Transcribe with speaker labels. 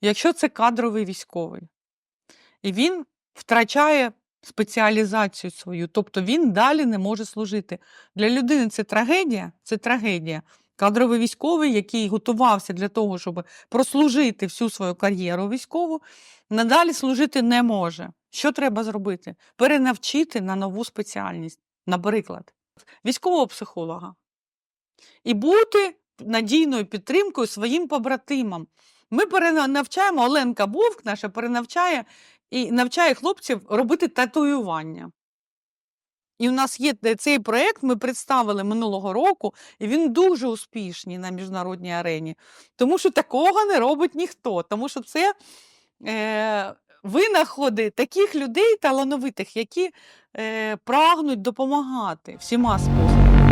Speaker 1: якщо це кадровий військовий, і він втрачає спеціалізацію свою, тобто він далі не може служити. Для людини це трагедія, це трагедія. Кадровий військовий, який готувався для того, щоб прослужити всю свою кар'єру військову, надалі служити не може. Що треба зробити? Перенавчити на нову спеціальність, наприклад, військового психолога. І бути надійною підтримкою своїм побратимам. Ми перенавчаємо, Оленка Вовк наша перенавчає і навчає хлопців робити татуювання. І у нас є цей проєкт, ми представили минулого року, і він дуже успішний на міжнародній арені, тому що такого не робить ніхто, тому що це е, винаходи таких людей талановитих, які е, прагнуть допомагати всіма способами.